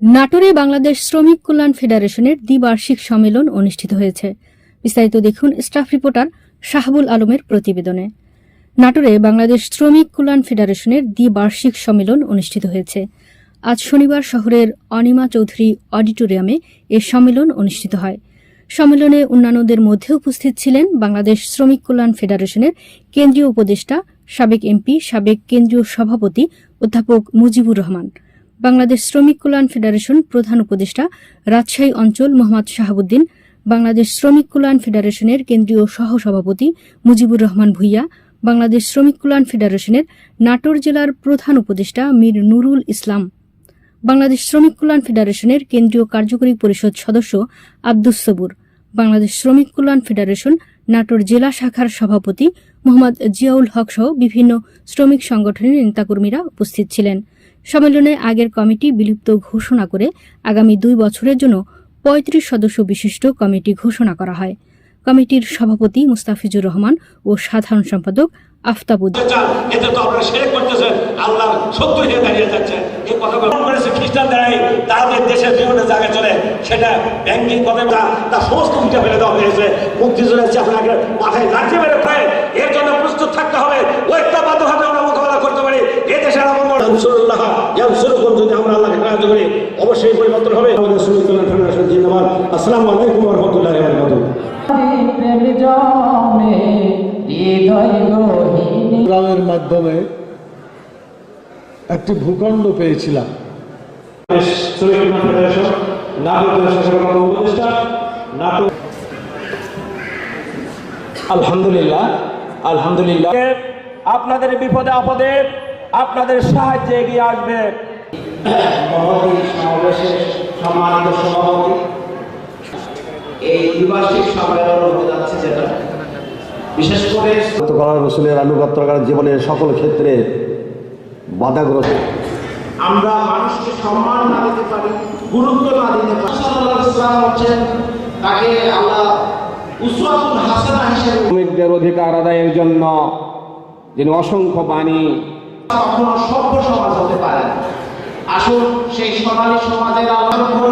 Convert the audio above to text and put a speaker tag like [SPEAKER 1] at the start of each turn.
[SPEAKER 1] নাটোরে বাংলাদেশ শ্রমিক কল্যাণ ফেডারেশনের দ্বিবার্ষিক সম্মেলন অনুষ্ঠিত হয়েছে। বিস্তারিত দেখুন স্টাফ রিপোর্টার শাহাবুল আলমের প্রতিবেদনে। নাটোরে বাংলাদেশ শ্রমিক কল্যাণ ফেডারেশনের দ্বিবার্ষিক সম্মেলন অনুষ্ঠিত হয়েছে। আজ শনিবার শহরের অনিমা চৌধুরী অডিটোরিয়ামে এ সম্মেলন অনুষ্ঠিত হয়। সম্মেলনে অন্যান্যদের মধ্যে উপস্থিত ছিলেন বাংলাদেশ শ্রমিক কল্যাণ ফেডারেশনের কেন্দ্রীয় উপদেষ্টা, সাবেক এমপি, সাবেক কেন্দ্রীয় সভাপতি অধ্যাপক মুজিবুর রহমান। বাংলাদেশ শ্রমিক কল্যাণ ফেডারেশন প্রধান উপদেষ্টা, রাজশাহী অঞ্চল মোহাম্মদ শাহাবুদ্দিন, বাংলাদেশ শ্রমিক কল্যাণ ফেডারেশনের কেন্দ্রীয় সহসভাপতি মুজিবুর রহমান ভুইয়া, বাংলাদেশ শ্রমিক কল্যাণ ফেডারেশনের নাটোর জেলার প্রধান উপদেষ্টা মীর নুরুল ইসলাম, বাংলাদেশ শ্রমিক কল্যাণ ফেডারেশনের কেন্দ্রীয় কার্যকরী পরিষদ সদস্য আব্দুস সবুর, বাংলাদেশ শ্রমিক কল্যাণ ফেডারেশন নাটোর জেলা শাখার সভাপতি মোহাম্মদ জিয়াউল হক সহ বিভিন্ন শ্রমিক সংগঠনের নেতাকর্মীরা উপস্থিত ছিলেন। সম্মেলনে আগের কমিটি বিলুপ্ত ঘোষণা করে আগামী দুই বছরের জন্য পঁয়ত্রিশ সদস্য বিশিষ্ট কমিটি ঘোষণা করা হয়। কমিটির সভাপতি মুস্তাফিজুর রহমান ও সাধারণ সম্পাদক
[SPEAKER 2] মেরে ফেলে এর জন্য প্রস্তুত থাকতে হবে ঐক্যবদ্ধভাবে আমরা মোকাবেলা করতে পারি এই দেশের আমার আনসুরুল্লাহ ইয়ানসুরুকুম যদি আমরা আল্লাহকে সাহায্য করি অবশ্যই পরিবর্তন হবে। আমাদের জিন্দাবাদ আসসালামু আলাইকুম রহমতুল্লাহ বারকাতুহু।
[SPEAKER 3] জমে হৃদয় গহিনী
[SPEAKER 4] গ্রামের মাধ্যমে একটি ভূখণ্ড পেয়েছিলাম।
[SPEAKER 5] আলহামদুলিল্লাহ আলহামদুলিল্লাহ। আপনাদের বিপদে আপদে আপনাদের সাহায্যে এগিয়ে আসবে। মহতী সমাবেশের সম্মানিত সভাপতি এই দ্বিবার্ষিক সম্মেলন হতে যাচ্ছে যেটা। বিশেষ করে
[SPEAKER 6] করা রসুলের আনুগত্য করার জীবনের সকল ক্ষেত্রে বাধাগ্রস্ত।
[SPEAKER 5] আমরা মানুষকে সম্মান না দিতে পারি গুরুত্ব না দিতে পারি। সাল্লাল্লাহু হচ্ছেন তাকে আল্লাহ উসওয়াতুল হাসানা হিসেবে
[SPEAKER 6] শ্রমিকদের অধিকার আদায়ের জন্য যিনি অসংখ্য বাণী
[SPEAKER 5] কখনো সভ্য সমাজ হতে পারে। আসুন সেই সোনালী সমাজের আলোর উপর